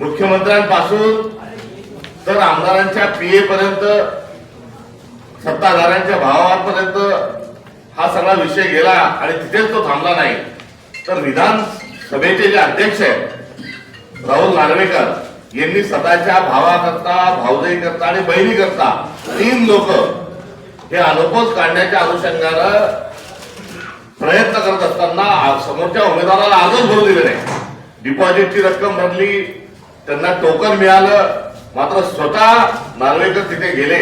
मुख्यमंत्र्यांपासून तर आमदारांच्या पीए पर्यंत सत्ताधाऱ्यांच्या भावापर्यंत हा सगळा विषय गेला आणि तिथेच तो थांबला नाही. तर विधानसभेचे जे अध्यक्ष आहेत राहुल नार्वेकर यांनी स्वतःच्या भावाकरता भाऊजाईकरता आणि बहिणी करता तीन लोक हे अनुभव काढण्याच्या अनुषंगानं प्रयत्न करत असताना समोरच्या उमेदवाराला आजच भरू दिले नाही. डिपॉझिटची रक्कम भरली त्यांना टोकन मिळालं मात्र स्वतः नार्वेकर तिथे गेले.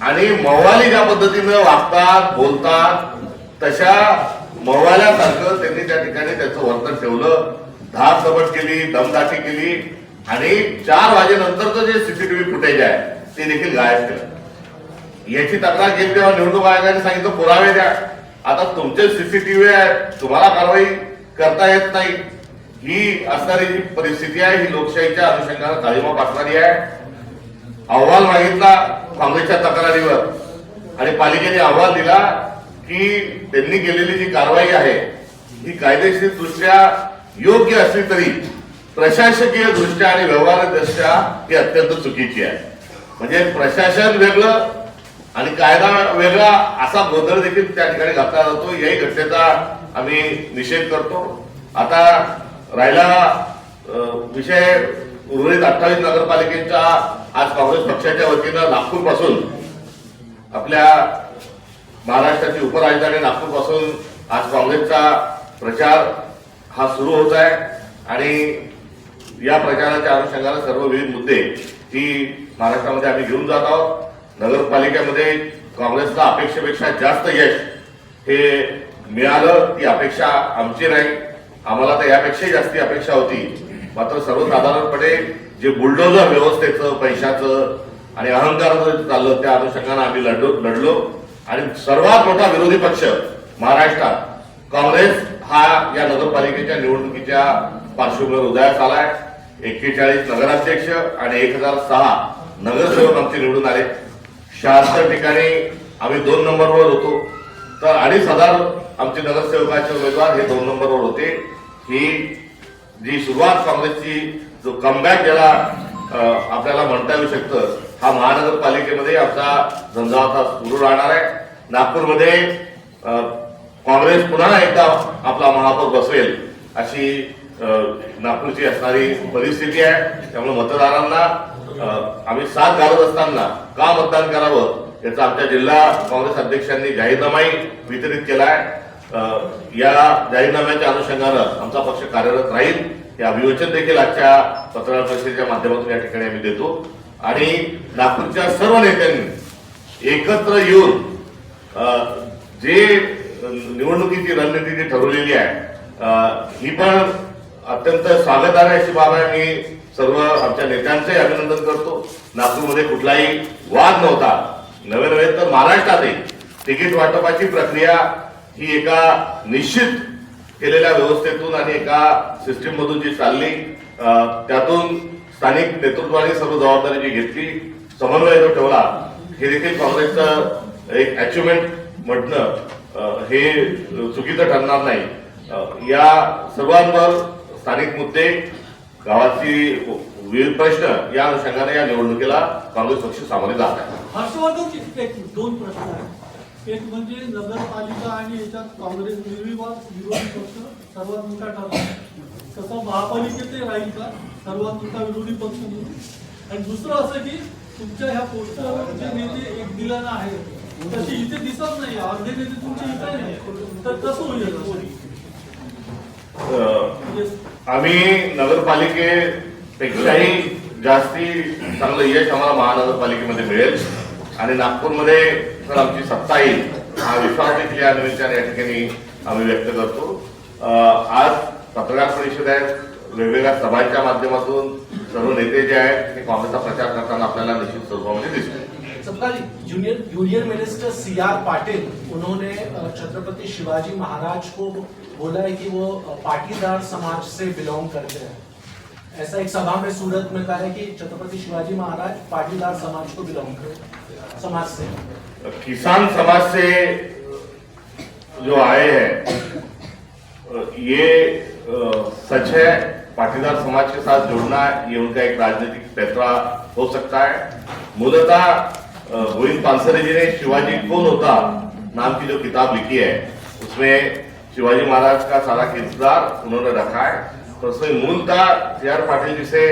आणि मवाली ज्या पद्धतीनं वागतात बोलतात तशा मवाल्यासारखं त्यांनी त्या ठिकाणी त्याचं वर्तन ठेवलं. धार सबट केली दमदाटी केली. आणि चार वाजेनंतरचं जे सीसीटीव्ही फुटेज आहे ते देखील गायब केलं. याची तक्रार केली तेव्हा निवडणूक आयोगाने सांगितलं पुरावे द्या. आता तुमचे सीसीटीव्ही आहे तुम्हाला कारवाई करता येत नाही. ही असणारी जी परिस्थिती आहे ही लोकशाहीच्या अनुषंगाने काळीमा पासणारी आहे. अहवाल मागितला काँग्रेसच्या तक्रारीवर. आणि पालिकेने अहवाल दिला की त्यांनी केलेली जी कारवाई आहे ही कायदेशीर दृष्ट्या योग्य असली तरी प्रशासकीय दृष्ट्या आणि व्यवहार दृष्ट्या ही अत्यंत चुकीची आहे. म्हणजे प्रशासन वेगळं आणि कायदा वेगळा असा गोंधळ देखील त्या ठिकाणी घातला जातो. याही घटनेचा आम्ही निषेध करतो. आता राहिला विषय उर्वरित अठ्ठावीस नगरपालिकेच्या आज काँग्रेस पक्षाच्या वतीनं नागपूरपासून आपल्या महाराष्ट्राची उपराजधानी नागपूरपासून आज काँग्रेसचा प्रचार हा सुरू होत आहे. आणि या प्रचाराच्या अनुषंगानं सर्व विविध मुद्दे ही महाराष्ट्रामध्ये आम्ही घेऊन जात आहोत. नगरपालिकेमध्ये काँग्रेसला अपेक्षेपेक्षा जास्त यश हे मिळालं ती अपेक्षा आमची नाही. आम्हाला तर यापेक्षाही जास्ती अपेक्षा होती. मात्र सर्वसाधारणपणे जे बुलडोजर व्यवस्थेचं पैशाचं आणि अहंकाराचं चाललं त्या अनुषंगानं आम्ही लढलो लढलो. आणि सर्वात मोठा विरोधी पक्ष महाराष्ट्रात काँग्रेस हा या नगरपालिकेच्या निवडणुकीच्या पार्श्वभूमीवर उदयास आलाय. एक्केचाळीस नगराध्यक्ष आणि एक हजार सहा नगरसेवक आमचे निवडून आले. शहात्तर ठिकाणी आम्ही दोन नंबरवर होतो. तर अडीच हजार आमचे नगरसेवकाचे उमेदवार हे दोन नंबरवर होते. ही जी सुरुवात काँग्रेसची जो कमबॅक ज्याला आपल्याला म्हणता येऊ शकतं हा महानगरपालिकेमध्ये आमचा झंझावाता सुरू राहणार आहे. नागपूरमध्ये काँग्रेस पुन्हा एकदा आपला महापौर बसवेल अशी नागपूरची असणारी परिस्थिती आहे. त्यामुळे मतदारांना आम्ही साथ घालत असताना का मतदान करावं? याचा आमच्या जिल्हा काँग्रेस अध्यक्षांनी जाहीरनामाही वितरित केलाय. आहे या जाहीरनाम्याच्या अनुषंगानं आमचा पक्ष कार्यरत राहील. हे अभिवचन देखील आजच्या पत्रकार परिषदेच्या माध्यमातून या ठिकाणी आम्ही देतो. आणि नागपूरच्या सर्व नेत्यांनी एकत्र येऊन जे निवडणुकीची रणनीती जी ठरवलेली आहे ही पण अत्यंत स्वागतार्ह अशी बाब आहे. मी सर्व आमच्या नेत्यांचंही अभिनंदन करतो. नागपूरमध्ये कुठलाही वाद नव्हता. नवे नव्हे तर महाराष्ट्रातही तिकीट वाटपाची प्रक्रिया ही एका निश्चित केलेल्या व्यवस्थेतून आणि एका सिस्टीम मधून जी चालली त्यातून स्थानिक नेतृत्वाने सर्व जबाबदारी जी घेतली समन्वय जो ठेवला हे देखील काँग्रेसचं एक अचिव्हमेंट म्हटणं हे चुकीचं ठरणार नाही. या सर्वांवर स्थानिक मुद्दे गावाची विविध प्रश्न या अनुषंगाने या निवडणुकीला काँग्रेस पक्ष सामोरे जात आहे. हर्षवर्धन एक दोन प्रश्न आहेत. एक म्हणजे नगरपालिका आणि याच्यात काँग्रेस निर्विवाद विरोधी पक्ष सर्वात मोठा ठरला. तसं महापालिकेतही राहील का? सर्वात मोठा विरोधी पक्ष म्हणून. आणि दुसरं असं की तुमच्या ह्या पोस्टरवर जे नेते एक दिलं आहे तसे इथे दिसत नाही. अर्धे नेते तुमचे इथे नाही तर कसं होईल आम्ही नगरपालिकेपेक्षाही जास्ती चांगलं यश आम्हाला महानगरपालिकेमध्ये मिळेल. आणि नागपूरमध्ये तर आमची सत्ता येईल हा विश्वास देखील या निमित्ताने या ठिकाणी आम्ही व्यक्त करतो. आज पत्रकार परिषद आहेत वेगवेगळ्या सभांच्या माध्यमातून सर्व नेते जे आहेत ते काँग्रेसचा प्रचार करताना आपल्याला निश्चित स्वरूपामध्ये दिसतील सबका junior union minister C R Patil उन्होंने छत्रपति शिवाजी महाराज को बोला है कि वो पाटीदार समाज से बिलोंग करते हैं। ऐसा एक सभा में सूरत में कहा है कि छत्रपति शिवाजी महाराज पाटीदार समाज को बिलोंग करते हैं। समाज से। किसान समाज से जो आए हैं ये सच है, पाटीदार समाज के साथ जुड़ना, ये उनका एक राजनीतिक फैसला हो सकता है। मूलतः गोविंद पानसरे जी ने शिवाजी कौन होता नाम की जो किताब लिखी है, उसमें शिवाजी महाराज का सारा किरदार उन्होंने रखा है। तो उसमें मूलतः सी आर पाटिल जी से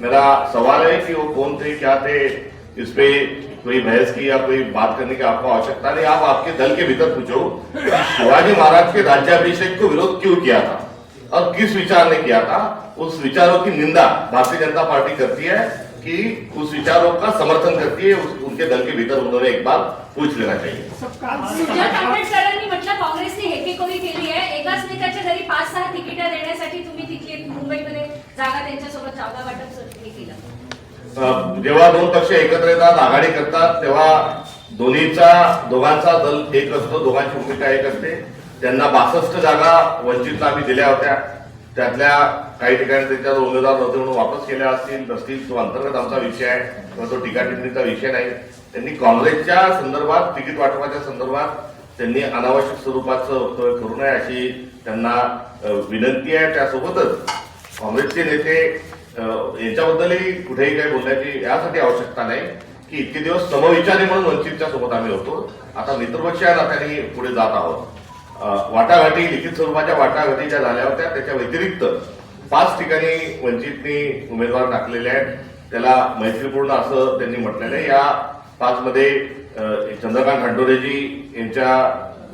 मेरा सवाल है कि वो कौन थे, क्या थे, इस पे कोई बहस की या कोई बात करने की आपको आवश्यकता नहीं आप आपके दल के भीतर पूछो शिवाजी महाराज के राज्याभिषेक को विरोध क्यों किया था और किस विचार ने किया था? उस विचारों की निंदा भारतीय जनता पार्टी करती है कि उस विचारों का समर्थन करती है उस, उनके दल के भीतर उन्होंने एक बार पूछ लेना चाहिए। सुजात आंबेडकरांनी म्हटलं काँग्रेसने हेकेकोरी केली आहे? एकाच नेत्याच्या घरी पाच सहा तिकिटा देण्यासाठी तुम्ही तिथले मुंबईमध्ये जागा त्यांच्यासोबत जागा वाटप हे केलं. जेव्हा दोन पक्ष एकत्र येतात आघाडी करतात तेव्हा दोन्हीचा दोघांचा दल एक असतो दोघांची भूमिका एक असते. त्यांना बासष्ट जागा वंचितला आम्ही दिल्या होत्या. त्यातल्या काही ठिकाणी त्यांच्या उमेदवार नव्हते म्हणून वापस केल्या असतील. नसतील तो अंतर्गत आमचा विषय आहे किंवा तो टीका टिप्पणीचा विषय नाही. त्यांनी काँग्रेसच्या संदर्भात तिकीट वाटपाच्या संदर्भात त्यांनी अनावश्यक स्वरूपाचं वक्तव्य करू नये अशी त्यांना विनंती आहे. त्यासोबतच काँग्रेसचे नेते यांच्याबद्दलही कुठेही काही बोलण्याची यासाठी आवश्यकता नाही की इतके दिवस समविचारी म्हणून वंचितच्या सोबत आम्ही होतो. आता मित्रपक्ष या नात्याने पुढे जात आहोत. वाटाघाटी लिखित स्वरूपाच्या वाटाघाटी ज्या झाल्या होत्या त्याच्या व्यतिरिक्त पाच ठिकाणी वंचितनी उमेदवार टाकलेले आहेत. त्याला मैत्रीपूर्ण असं त्यांनी म्हटलेलं आहे. या पाचमध्ये चंद्रकांत खांडोरेजी यांच्या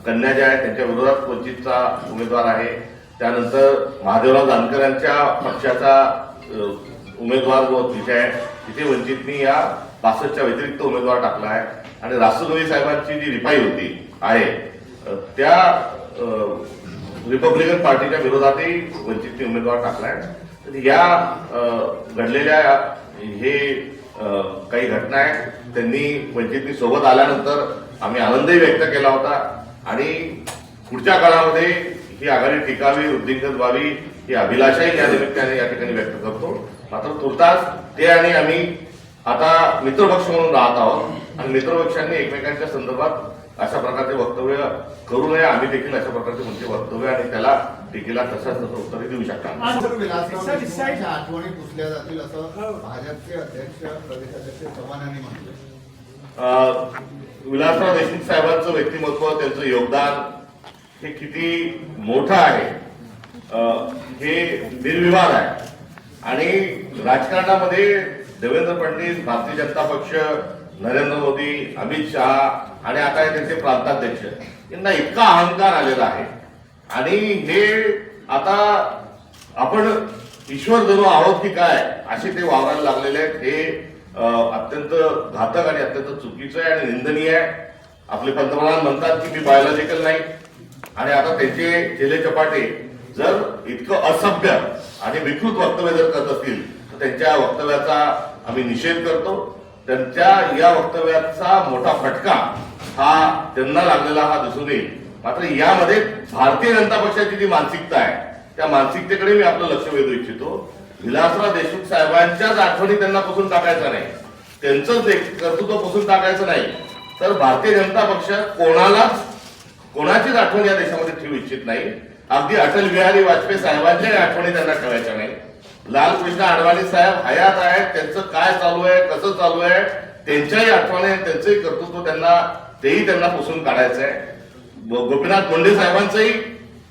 कन्या ज्या आहेत त्यांच्या विरोधात वंचितचा उमेदवार आहे. त्यानंतर महादेवराव जानकर यांच्या पक्षाचा उमेदवार जो तिथे आहे तिथे वंचितनी या बासष्टच्या व्यतिरिक्त उमेदवार टाकला आहे. आणि राष्ट्रपती साहेबांची जी रिपाई होती आहे त्या रिपब्लिकन पार्टीच्या विरोधातही वंचितने उमेदवार टाकलाय तर या घडलेल्या हे काही घटना आहेत त्यांनी वंचितनी सोबत आल्यानंतर आम्ही आनंदही व्यक्त केला होता. आणि पुढच्या काळामध्ये ही आघाडी टिकावी वृद्धिंगत व्हावी ही अभिलाषाही या निमित्ताने या ठिकाणी व्यक्त करतो. मात्र तुर्तास ते आणि आम्ही आता मित्रपक्ष म्हणून राहत आहोत आणि मित्रपक्षांनी एकमेकांच्या संदर्भात अशा प्रकारचे वक्तव्य करू नये. आम्ही देखील अशा प्रकारचे म्हणजे वक्तव्य आणि त्याला टीकेला तसंच तसं उत्तरही देऊ शकता. आज- सर, विलासराव देशमुखांच्या आठवणी पुसल्या जातील असं भाजपचे अध्यक्ष प्रदेशाध्यक्ष चव्हाण यांनी म्हटलं विलासराव देशमुख साहेबांचं व्यक्तिमत्व त्यांचं योगदान हे किती मोठं आहे? हे निर्विवाद आहे. आणि राजकारणामध्ये देवेंद्र फडणवीस भारतीय जनता पक्ष नरेंद्र मोदी अमित शहा आणि आता त्यांचे प्रांताध्यक्ष यांना इतका अहंकार आलेला आहे. आणि हे आता आपण ईश्वर धरू आहोत की काय असे ते वावरायला लागलेले आहेत. हे अत्यंत घातक आणि अत्यंत चुकीचं आहे आणि निंदनीय आहे. आपले पंतप्रधान म्हणतात की मी बायोलॉजिकल नाही. आणि आता त्यांचे चेले चपाटे जर इतकं असभ्य आणि विकृत वक्तव्य जर करत असतील तर त्यांच्या वक्तव्याचा आम्ही निषेध करतो. त्यांच्या या वक्तव्याचा मोठा फटका हा त्यांना लागलेला हा दिसून येईल. मात्र यामध्ये भारतीय जनता पक्षाची जी मानसिकता आहे त्या मानसिकतेकडे मी आपलं लक्ष वेधू इच्छितो. विलासराव देशमुख साहेबांच्याच आठवणी त्यांना पुसून टाकायचा नाही. त्यांचंच कर्तृत्व पुसून टाकायचं नाही. तर भारतीय जनता पक्ष कोणालाच कोणाचीच आठवण या देशामध्ये ठेवू इच्छित नाही. अगदी अटल बिहारी वाजपेयी साहेबांच्याही आठवणी त्यांना ठेवायच्या नाही. लालकृष्ण अडवाणी साहेब हयात आहेत त्यांचं काय चालू आहे कसं चालू आहे त्यांच्याही आठवणी त्यांचंही कर्तृत्व त्यांना तेही त्यांना पुसून काढायचं आहे गोपीनाथ मुंडे साहेबांचंही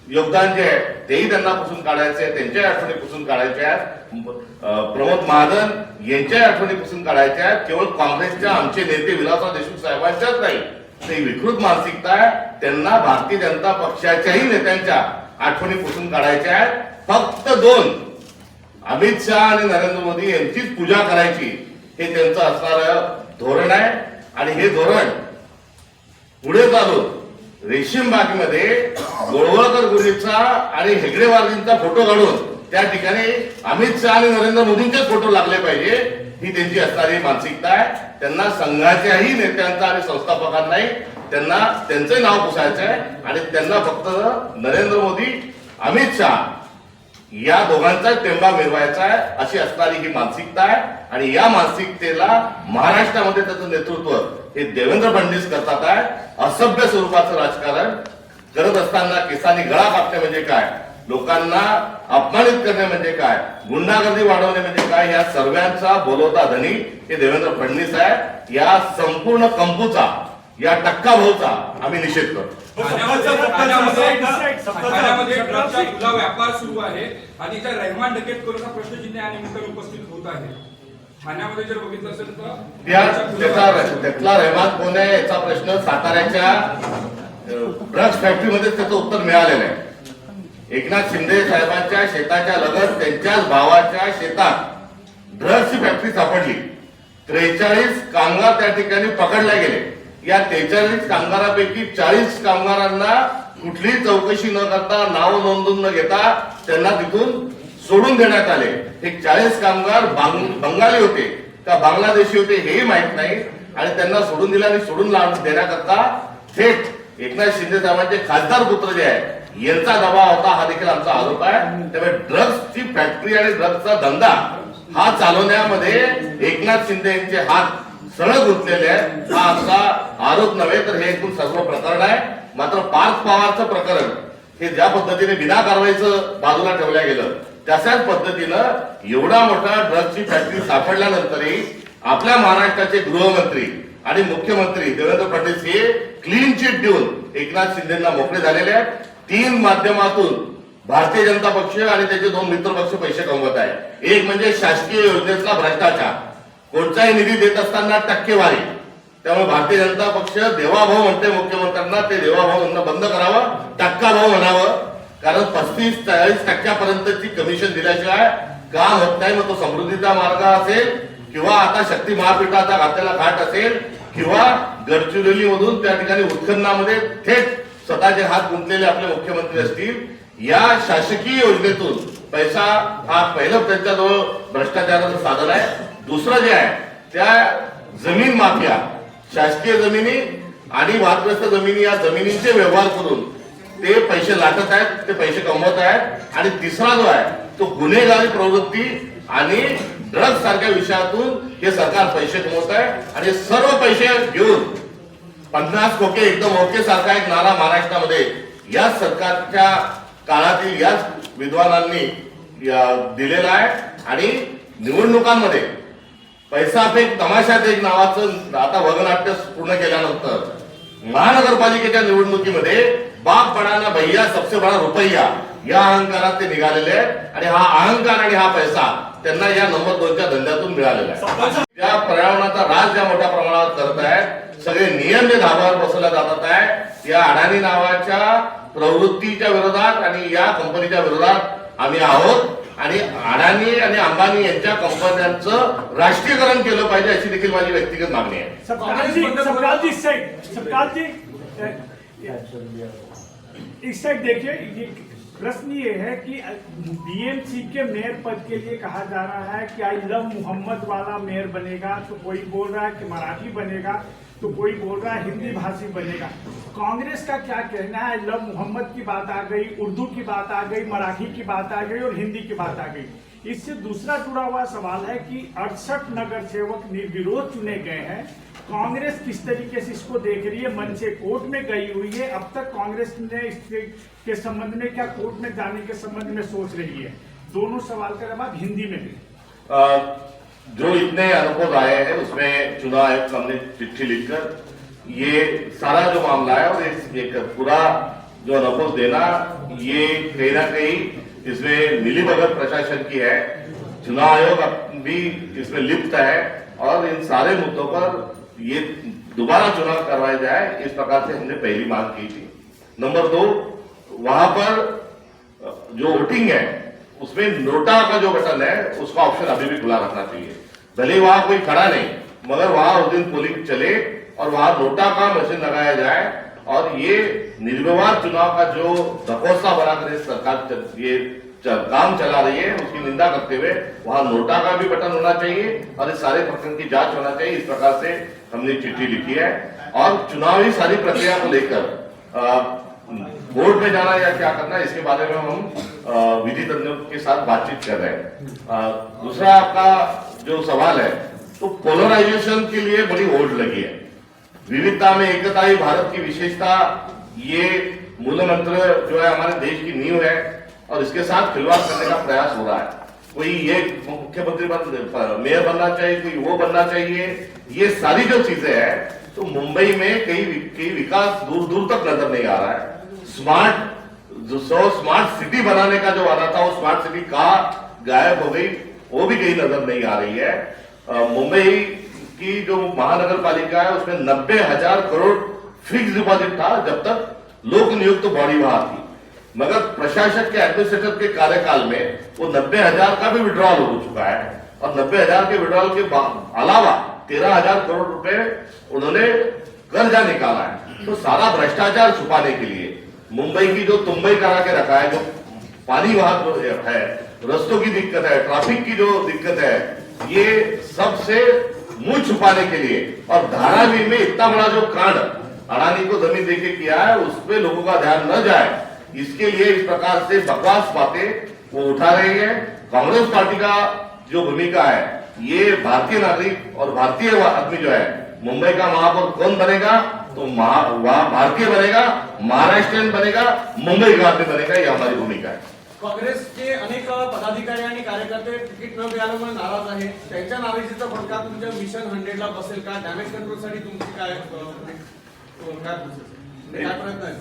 योगदान जे आहे तेही त्यांना पुसून काढायचे आहे त्यांच्याही आठवणी पुसून काढायच्या आहेत. प्रमोद महाजन यांच्याही आठवणी पुसून काढायच्या आहेत. केवळ काँग्रेसच्या आमचे नेते विलासराव देशमुख साहेबांच्याच नाही ते विकृत मानसिकता आहे. त्यांना भारतीय जनता पक्षाच्याही नेत्यांच्या आठवणी पुसून काढायच्या आहेत. फक्त दोन. अमित शहा आणि नरेंद्र मोदी यांचीच पूजा करायची. हे त्यांचं असणारं धोरण आहे. आणि हे धोरण पुढे चालून रेशीमबागेमध्ये गोळवळकर गुरुजीचा आणि हेगडेवारजींचा फोटो काढून त्या ठिकाणी अमित शहा आणि नरेंद्र मोदींचेच फोटो लागले पाहिजे. ही त्यांची असणारी मानसिकता आहे. त्यांना संघाच्याही नेत्यांचा आणि संस्थापकांनाही त्यांना त्यांचे नाव पुसायचं आहे आणि त्यांना फक्त नरेंद्र मोदी अमित शहा या दोघांचा टेंबा मिरवायचा आहे अशी असणारी ही मानसिकता आहे. आणि या मानसिकतेला महाराष्ट्रामध्ये त्याचं नेतृत्व हे देवेंद्र फडणवीस करतात आहे. असभ्य स्वरूपाचं राजकारण करत असताना केसांनी गळा कापणे म्हणजे काय? लोकांना अपमानित करणे म्हणजे काय? गुंडागर्दी वाढवणे म्हणजे काय? या सर्वांचा बोलवता धनी हे देवेंद्र फडणवीस आहे. या संपूर्ण कंपूचा या टक्का भाऊचा आम्ही निषेध करतो. खुला व्यापार सुरू आहे आणि त्या रहमान डकेत करूचा प्रश्नचिन्ह या निमित्ताने उपस्थित होत आहे. ठाण्यामध्ये जर बघितलं असेल तर त्यातला रहमान कोण आहे याचा प्रश्न साताऱ्याच्या ड्रग्ज फॅक्टरीमध्ये त्याचं उत्तर मिळालेलं आहे. एकनाथ शिंदे साहेबांच्या शेताच्या लगत त्यांच्याच भावाच्या शेतात ड्रग्जची फॅक्टरी सापडली. त्रेचाळीस कामगार त्या ठिकाणी पकडले गेले. या त्रेचाळीस कामगारापैकी चाळीस कामगारांना कुठलीही चौकशी न करता नाव नोंदून न घेता त्यांना तिथून सोडून देण्यात आले. हे चाळीस कामगार बंगाली होते. का बांगलादेशी होते हेही माहीत नाही. आणि त्यांना सोडून दिला आणि सोडून देण्याकरता थेट एकनाथ शिंदे साहेबांचे खासदार पुत्र जे आहे यांचा दबाव होता हा देखील आमचा आरोप आहे. त्यामुळे ड्रग्सची फॅक्टरी आणि ड्रग्सचा धंदा हा चालवण्यामध्ये एकनाथ शिंदे यांचे हात सरळ गुंतलेले आहेत. हा आमचा आरोप नव्हे तर हे एकूण सर्व प्रकरण आहे. मात्र पार्थ पवारचं प्रकरण हे ज्या पद्धतीने बिना कारवाईचं बाजूला ठेवल्या गेलं तशाच पद्धतीनं एवढा मोठा ड्रग्जची फॅक्टरी सापडल्यानंतरही आपल्या महाराष्ट्राचे गृहमंत्री आणि मुख्यमंत्री देवेंद्र फडणवीस हे क्लीन चिट देऊन एकनाथ शिंदेना मोकळे झालेले आहेत. तीन माध्यमातून भारतीय जनता पक्ष आणि त्याचे दोन मित्र पक्ष पैसे कमवत आहे एक म्हणजे शासकीय योजनेतला भ्रष्टाचार. कोणताही निधी देत असताना टक्केवारी. त्यामुळे भारतीय जनता पक्ष देवाभाव म्हणते मुख्यमंत्र्यांना ते देवाभाव म्हणणं बंद करावं टक्का भाव म्हणावं. कारण पस्तीस चाळीस टक्क्यापर्यंतची कमिशन दिल्याशिवाय काम होत नाही? मग तो समृद्धीचा मार्ग असेल किंवा आता शक्ती महापीठाचा घातलेला घाट असेल किंवा गडचिरोली मधून त्या ठिकाणी उत्खननामध्ये थेट स्वतःचे हात गुंतलेले आपले मुख्यमंत्री असतील. या शासकीय योजनेतून पैसा हा पहिलं त्यांच्याजवळ भ्रष्टाचाराचं साधन आहे. दुसरं जे आहे त्या जमीन माफिया शासकीय जमिनी आणि वादग्रस्त जमिनी या जमिनींचे व्यवहार करून ते पैसे लाटत आहेत ते पैसे कमवत आहेत आणि तिसरा जो आहे तो गुन्हेगारी प्रवृत्ती आणि ड्रग्ज सारख्या विषयातून हे सरकार पैसे कमवत आहे आणि सर्व पैसे घेऊन पन्नास कोके एकदम ओके सारखा एक नारा महाराष्ट्रामध्ये या सरकारच्या काळातील याच विद्वानांनी दिलेला आहे आणि निवडणुकांमध्ये पैसा फेक तमाशात एक नावाचं आता वगनाट्य पूर्ण केल्यानंतर महानगरपालिकेच्या निवडणुकीमध्ये बाप बडाना भैया सबसे बडा रुपया या अहंकारात ते निघालेले आहेत. आणि हा अहंकार आणि हा पैसा त्यांना या नंबर दोनच्या धंद्यातून मिळालेला आहे. त्या पर्यावरणाचा राज ज्या मोठ्या प्रमाणावर करत आहेत सगळे नियम जे धाबावर बसवल्या जातात आहे. या अडाणी नावाच्या प्रवृत्तीच्या विरोधात आणि या कंपनीच्या विरोधात आम्ही आहोत. आणि अडाणी आणि अंबानी यांच्या कंपन्यांचं राष्ट्रीयकरण केलं पाहिजे अशी देखील माझी व्यक्तिगत मागणी आहे. इस साइड देखिए ये प्रश्न ये है कि बीएमसी के मेयर पद के लिए कहा जा रहा है कि आई लव मोहम्मद वाला मेयर बनेगा तो कोई बोल रहा है कि मराठी बनेगा तो कोई बोल रहा है हिंदी भाषी बनेगा। कांग्रेस का क्या कहना है? लव मोहम्मद की बात आ गई उर्दू की बात आ गई मराठी की बात आ गई और हिंदी की बात आ गई। इससे दूसरा जुड़ा हुआ सवाल है कि अड़सठ नगर सेवक निर्विरोध चुने गए हैं। कांग्रेस किस तरीके से इसको देख रही है? मन से कोर्ट में गई हुई है। अब तक कांग्रेस ने इसके के संबंध में क्या कोर्ट में जाने के संबंध में सोच रही है? दोनों सवाल का जवाब हिंदी में अ, जो इतने अनुभव आए हैं, उसमें चुनाव आयोग हमने चिट्ठी लिखकर ये सारा जो मामला है और एक पूरा जो अनुभव देना, ये कहीं ना कहीं इसमें मिली भगत प्रशासन की है, चुनाव आयोग भी इसमें लिप्त है और इन सारे मुद्दों पर ये दोबारा चुनाव करवाया जाए, इस प्रकार से हमने पहली मांग की थी। नंबर दो, वहाँ पर जो वोटिंग है उसमें नोटा का जो बटन है, उसका ऑप्शन अभी भी खुला रखना चाहिए। भले वहाँ कोई खड़ा नहीं, मगर वहाँ उस दिन पोलिंग चले और वहाँ नोटा का मशीन लगाया जाए और ये निर्विवाद चुनाव का जो धकोसा बनाकर सरकार ये काम चला रही है, उसकी निंदा करते हुए वहाँ नोटा का भी बटन होना चाहिए और इस सारे प्रकरण की जाँच होना चाहिए। इस प्रकार से हमने चिट्ठी लिखी है। और चुनावी सारी प्रक्रिया को लेकर बोर्ड में जाना या क्या करना, इसके बारे में हम विधि तज्ञों के साथ बातचीत कर रहे हैं। दूसरा आपका जो सवाल है तो पोलराइजेशन के लिए बड़ी होड़ लगी है। विविधता में एकता ही भारत की विशेषता, ये मूल मंत्र जो है हमारे देश की नींव है, और इसके साथ खिलवाड़ करने का प्रयास हो रहा है। कोई ये मुख्यमंत्री बन मेयर बनना चाहिए, कोई वो बनना चाहिए, ये सारी जो चीज़ें हैं तो मुंबई में कई कई विकास दूर दूर तक नज़र नहीं आ रहा है। स्मार्ट जो सौ स्मार्ट सिटी बनाने का जो वादा था, वो स्मार्ट सिटी कहा गायब हो गई, वो भी कहीं नज़र नहीं आ रही है। मुंबई की जो महानगर पालिका है, उसमें नब्बे हज़ार करोड़ फिक्स डिपॉजिट था जब तक लोक नियुक्त तो बॉडी वहाँ थी। मगर प्रशासक के एडमिनिस्ट्रेटर के कार्यकाल में वो नब्बे हज़ार का भी विड्रॉल हो चुका है। और नब्बे हज़ार के विड्रॉल के अलावा तेरह हज़ार करोड़ रुपए उन्होंने कर्जा निकाला है। तो सारा भ्रष्टाचार छुपाने के लिए मुंबई की जो तुम्बई करा के रखा है, जो पानी वहाँ जो है रस्तों की दिक्कत है ट्रैफ़िक की जो दिक्कत है, ये सबसे मुँह छुपाने के लिए। और धारावी में इतना बड़ा जो कांड, अडानी को ज़मीन देके किया है, उस पर लोगों का ध्यान न जाए। इसके लिए इस प्रकार से बकवास बातें वो उठा रहे हैं। कांग्रेस पार्टी का जो भूमिका है, ये भारतीय नागरिक और भारतीय आदमी जो है, मुंबई का महापौर कौन बनेगा? तो वहाँ भारतीय बनेगा महाराष्ट्रीयन बनेगा मुंबई का आदमी बनेगा ये हमारी भूमिका है। काँग्रेसचे अनेक पदाधिकारी आणि कार्यकर्ते तिकीट न मिळाल्यामुळे नाराज आहेत त्यांच्या नाराजीचा फटका तुमच्या मिशन हंड्रेडला बसेल का? डॅमेज कंट्रोलसाठी तुमची काय आहे? काय प्रयत्न आहे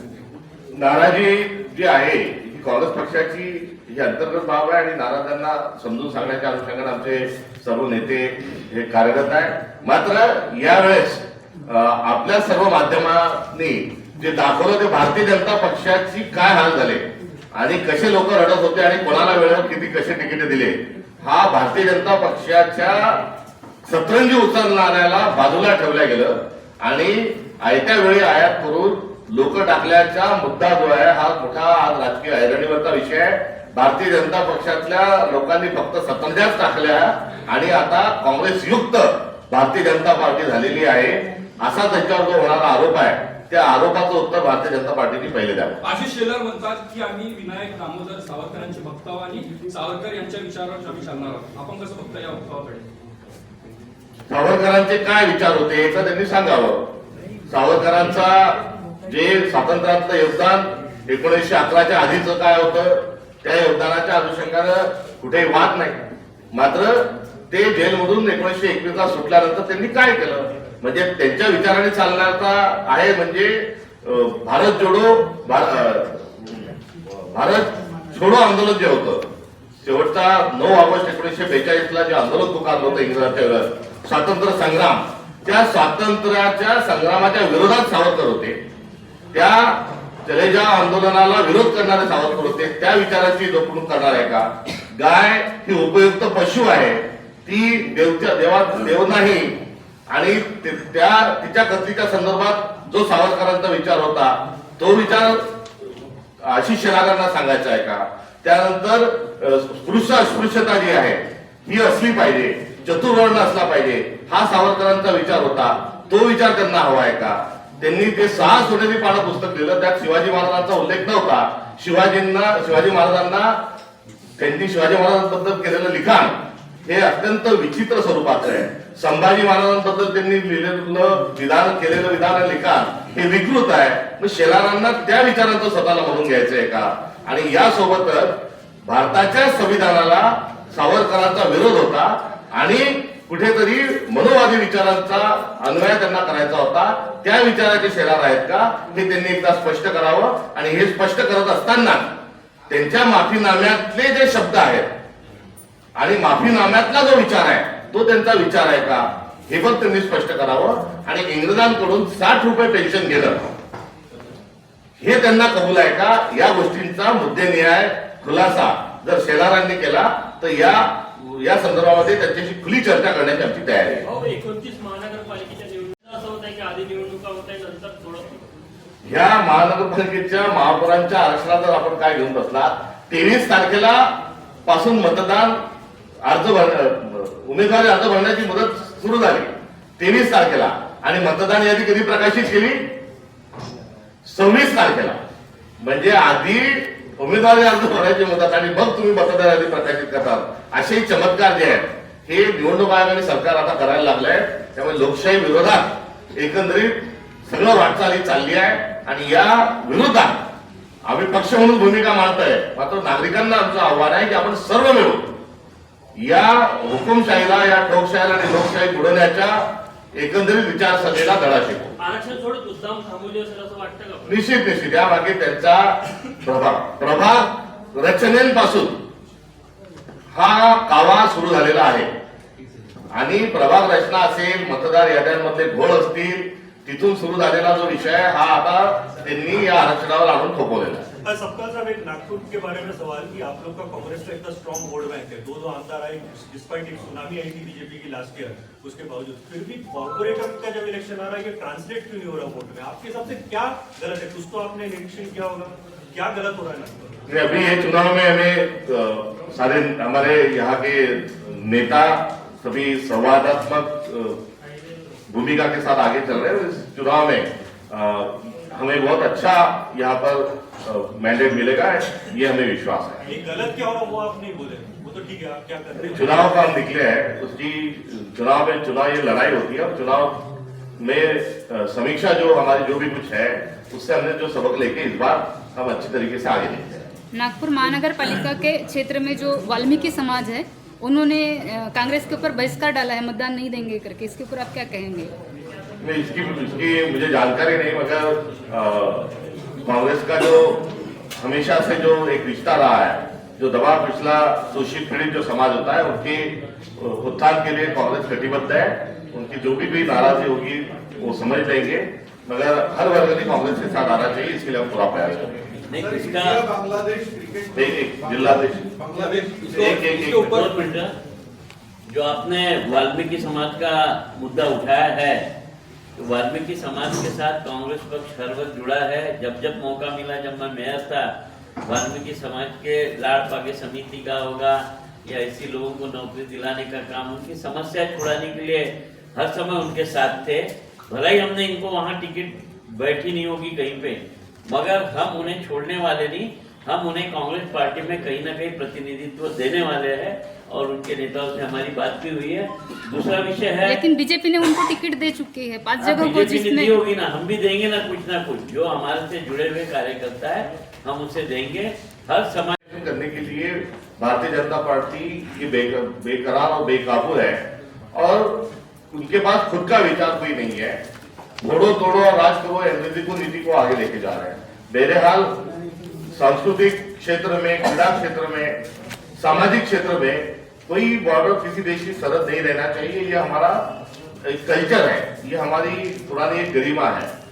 नाराजी जी आहे ही काँग्रेस पक्षाची ही अंतर्गत बाब आहे आणि नाराजांना समजून सांगण्याच्या अनुषंगाने आमचे सर्व नेते हे कार्यरत आहे मात्र यावेळेस आपल्या सर्व माध्यमांनी जे दाखवलं ते भारतीय जनता पक्षाची काय हाल झाले? आणि कसे लोक रडत होते आणि कोणाला वेळेवर किती कसे तिकीट दिले? हा भारतीय जनता पक्षाच्या सतरंजी उचलणाऱ्याला बाजूला ठेवलं गेलं. आणि आयत्या वेळी आयात करून लोक टाकल्याचा मुद्दा जो आहे हा मोठा आज राजकीय ऐरणीवरचा विषय आहे. भारतीय जनता पक्षातल्या लोकांनी फक्त सतरंजाच टाकल्या आणि आता काँग्रेस युक्त भारतीय जनता पार्टी झालेली आहे. असा त्यांच्यावर जो होणारा आरोप आहे त्या आरोपाचं उत्तर भारतीय जनता पार्टीने पहिले द्यावं. आशिष शेलार म्हणतात की आम्ही विनायक दामोदर सावरकरांचे भक्त आहोत आणि सावरकर यांच्या विचारावर आम्ही चालणार आहोत. आपण कसं बघता या वक्तव्याकडे सावरकरांचे काय विचार होते तर त्यांनी सांगावं. सावरकरांचा जे स्वातंत्र्यातलं योगदान एकोणीसशे अकराच्या आधीच काय होतं त्या योगदानाच्या अनुषंगानं कुठेही वाद नाही. मात्र ते जेलमधून एकोणीसशे एकवीस ला सुटल्यानंतर त्यांनी काय केलं? म्हणजे त्यांच्या विचाराने चालणारा आहे म्हणजे भारत जोडो भार- भारत छोडो आंदोलन जे होतं. शेवटचा नऊ ऑगस्ट एकोणीसशे बेचाळीस ला जे आंदोलन पुकारलं होतं इंग्रजांच्या विरोधात स्वातंत्र्य संग्राम. त्या स्वातंत्र्याच्या संग्रामाच्या विरोधात सावरकर होते. त्या चलेजा आंदोलनाला विरोध करणारे सावरकर होते. त्या विचाराची जपणूक करणार आहे का? गाय ही उपयुक्त पशु आहे. ती देवच्या देवा देव नाही. आणि त्या तिच्या कथलीच्या संदर्भात जो सावरकरांचा विचार होता तो विचार आशिष शेलारांना सांगायचा आहे का? त्यानंतर स्पृश्य अस्पृश्यता जी आहे ही असली पाहिजे चतुर्वर्ण असला पाहिजे हा सावरकरांचा विचार होता. तो विचार त्यांना हवा आहे का? त्यांनी ते सहा सोनेरी पानं पुस्तक लिहिलं त्यात शिवाजी महाराजांचा उल्लेख नव्हता. शिवाजींना शिवाजी महाराजांना त्यांनी शिवाजी महाराजांबद्दल केलेलं लिखाण हे अत्यंत विचित्र स्वरूपाचं आहे. संभाजी महाराजांबद्दल त्यांनी लिहिलेलं विधान केलेलं विधान लिखाण हे विकृत आहे. मग शेलारांना त्या विचारांचं स्वतःला म्हणून घ्यायचं आहे का? आणि यासोबतच भारताच्या संविधानाला सावरकरांचा विरोध होता आणि कुठेतरी मनोवादी विचारांचा अन्वय त्यांना करायचा होता. त्या विचाराचे शेलार आहेत का? हे त्यांनी एकदा स्पष्ट करावं. आणि हे स्पष्ट करत असताना त्यांच्या माफीनाम्यातले जे शब्द आहेत आणि माफीनाम्यातला जो विचार आहे तो त्यांचा विचार आहे का? हे पण त्यांनी स्पष्ट करावं. आणि इंग्रजांकडून साठ रुपये पेन्शन घेणं हे त्यांना कबूल आहे का? या गोष्टींचा मुद्देनिहाय खुलासा जर शेलारांनी केला तर या या संदर्भामध्ये त्यांच्याशी खुली चर्चा करण्याची आमची तयारी आहे. एकोणतीस महानगरपालिकेच्या निवडणुका असं होत आहे की आधी निवडणुका होत आहे नंतर थोडं ह्या महानगरपालिकेच्या महापौरांच्या आरक्षणात जर आपण काय घेऊन बसला तेवीस तारखेला पासून मतदान अर्ज भर उमेदवारी अर्ज भरण्याची मुदत सुरू झाली. तेवीस तारखेला. आणि मतदान यादी कधी प्रकाशित केली? सव्वीस तारखेला. म्हणजे आधी उमेदवारी अर्ज भरायची मुदत आणि मग तुम्ही मतदार यादी प्रकाशित करतात. असे चमत्कार जे आहेत हे निवडणूक आयोग आणि सरकार आता करायला लागलंय. त्यामुळे लोकशाही विरोधात एकंदरीत सगळं वाटचाली चालली आहे. आणि या विरोधात आम्ही पक्ष म्हणून भूमिका मांडतोय. मात्र नागरिकांना आमचं आव्हान आहे की आपण सर्व मिळून या हुकुमशाहीला या ठोकशाहीला आणि लोकशाही बुडवण्याच्या एकंदरीत विचारसरणीला धडा शिकू आरक्षण सोडत मुद्दाम थांबवली असेल असं वाटतं का निश्चित निश्चित. यामागे त्यांचा प्रभाव प्रभाग रचनेपासून हा कावा सुरू झालेला आहे. आणि प्रभाग रचना असेल मतदार याद्यांमधले घोळ असतील तिथून सुरू झालेला जो विषय हा आता त्यांनी या आरक्षणावर आणून थोपवलेला आहे. सबका साहब एक नागपुर के बारे में सवाल कि आप लोग का कांग्रेस का इतना स्ट्रॉन्ग वोट बैंक है। दो दो आमदार आए डिस्पाइट एक सुनामी आई थी बीजेपी की लास्ट ईयर उसके बावजूद। फिर भी कॉर्पोरेटर का जब इलेक्शन आ रहा है ये ट्रांसलेट क्यों नहीं हो रहा वोट में? आपके हिसाब से क्या गलत है? कुछ तो आपने निरीक्षण किया होगा। क्या गलत हो रहा है अभी ये चुनाव में हमें सारे हमारे यहाँ के नेता सभी संवादात्मक भूमिका के साथ आगे चल रहे हैं। इस चुनाव में अ, हमें बहुत अच्छा यहाँ पर मैंडेट मिलेगा ये हमें विश्वास है। ये गलत क्या हो वो आप नहीं बोले। वो तो ठीक है आप क्या कर रहे हो? चुनाव का निकले हैं उसकी चुनाव में चुनाव ये लड़ाई होती है और चुनाव में समीक्षा जो हमारी जो भी कुछ है उससे हमने जो सबक लेके इस बार हम अच्छी तरीके से आगे हैं। नागपुर महानगर पालिका के क्षेत्र में जो वाल्मीकि समाज है उन्होंने कांग्रेस के ऊपर बहिष्कार डाला है मतदान नहीं देंगे करके। इसके ऊपर आप क्या कहेंगे? नहीं इसकी इसकी मुझे जानकारी नहीं मगर कांग्रेस का जो हमेशा से जो एक रिश्ता रहा है जो दबाव पिछला शोषित पीड़ित जो समाज होता है उनके उत्थान के लिए कांग्रेस कटिबद्ध है। उनकी जो भी कोई नाराज़गी होगी वो समझ लेंगे। मगर हर वर्ग ने कांग्रेस के साथ आना चाहिए इसके लिए हम पूरा प्रयास करेंगे। नहीं बांग्लादेश जो आपने वाल्मीकि समाज का मुद्दा उठाया है तो वाल्मीकि समाज के साथ कांग्रेस पक्ष हर वक्त जुड़ा है। जब जब मौका मिला, जब मैं मेयर था, वाल्मीकि समाज के लाड़ पागे समिति का होगा या ऐसी लोगों को नौकरी दिलाने का काम, उनकी समस्या छुड़ाने के लिए हर समय उनके साथ थे। भला ही हमने इनको वहाँ टिकट बैठी नहीं होगी कहीं पे। मगर हम उन्हें छोड़ने वाले नहीं हम उन्हें कांग्रेस पार्टी में कहीं ना कहीं प्रतिनिधित्व देने वाले हैं और उनके नेताओं से हमारी बात भी हुई है। दूसरा विषय है लेकिन बीजेपी ने उनको टिकट दे चुकी है पाँच हाँ, जगह को बीजेपी ने जिसमें दी होगी ना हम भी देंगे ना कुछ ना कुछ। जो हमारे से जुड़े हुए कार्यकर्ता है हम उसे देंगे। हर समाज करने के लिए भारतीय जनता पार्टी की बेकरार और बेकाबू है और उनके पास खुद का विचार कोई नहीं है। घोड़ो तोड़ो और राज करो एनडीसी को नीति को आगे लेके जा रहे हैं। बहरहाल सांस्कृतिक क्षेत्र में, क्रीड़ा क्षेत्र में, सामाजिक क्षेत्र में कोई बॉर्डर किसी देश की सरहद नहीं रहना चाहिए। यह हमारा कल्चर है। ये हमारी पुरानी एक गरिमा है।